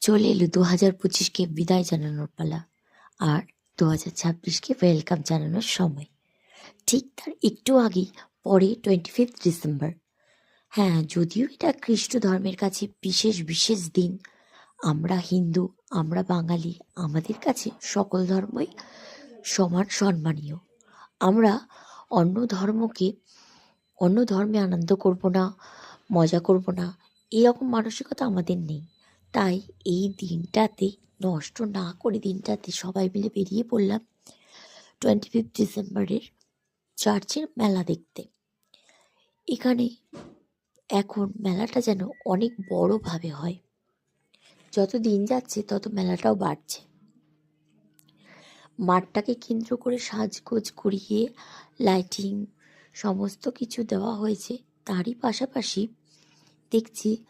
চলে এলো দু হাজার পঁচিশকে বিদায় জানানোর পালা আর দু হাজার ছাব্বিশকে ওয়েলকাম জানানোর সময়। ঠিক তার একটু আগেই, পরে টোয়েন্টি ফিফথ ডিসেম্বর। হ্যাঁ যদিও এটা খ্রিস্ট ধর্মের কাছে বিশেষ বিশেষ দিন। আমরা হিন্দু, আমরা বাঙালি, আমাদের কাছে সকল ধর্মই সমান সম্মানীয়। আমরা অন্য ধর্মকে, অন্য ধর্মে আনন্দ করব না, মজা করব না, এরকম মানসিকতা আমাদের নেই। তাই এই দিনটাতে, নষ্ট না করে দিনটাতে সবাই মিলে বেরিয়ে পড়লাম টোয়েন্টি ফিফথ ডিসেম্বরের চার্চের মেলা দেখতে। এখানে এখন মেলাটা যেন অনেক বড়োভাবে হয়। যত দিন যাচ্ছে, তত মেলাটাও বাড়ছে। মাঠটাকে কেন্দ্র করে সাজগোজ করিয়ে লাইটিং সমস্ত কিছু দেওয়া হয়েছে। তারই পাশাপাশি দেখছি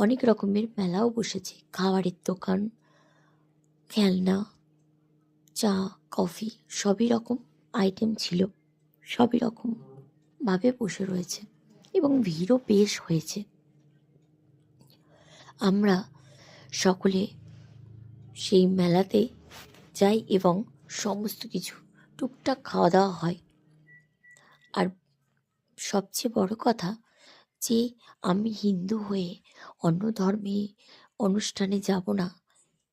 অনেক রকমের মেলাও বসেছে। খাবারের দোকান, খেলনা, চা, কফি, সবই রকম আইটেম ছিল। সবই রকম ভাবে বসে রয়েছে এবং ভিড়ও বেশ হয়েছে। আমরা সকলে সেই মেলাতে যাই এবং সমস্ত কিছু টুকটাক খাওয়া দাওয়া হয়। আর সবচেয়ে বড় কথা যে আমি হিন্দু হয়ে অন্য ধর্মে অনুষ্ঠানে যাব না,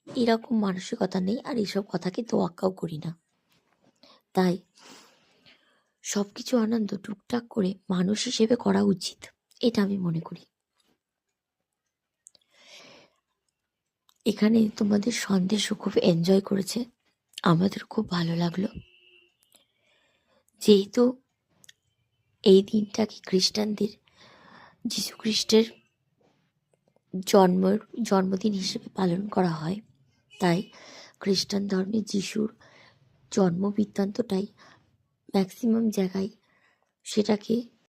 এরকম মানসিকতা নেই আর এসব কথাকে তোয়াক্কাও করি না। তাই সব কিছু আনন্দ টুকটাক করে মানুষ হিসেবে করা উচিত, এটা আমি মনে করি। এখানে তোমাদের সন্দেশও খুব এনজয় করেছে আমাদের খুব ভালো লাগল। যেহেতু এই দিনটাকে খ্রিস্টানদের যীশু খ্রিস্টের জন্মের জন্মদিন হিসেবে পালন করা হয়। তাই খ্রিস্টান ধর্মে যিশুর জন্ম বৃত্তান্তটাই ম্যাক্সিমাম জায়গায় সেটাকে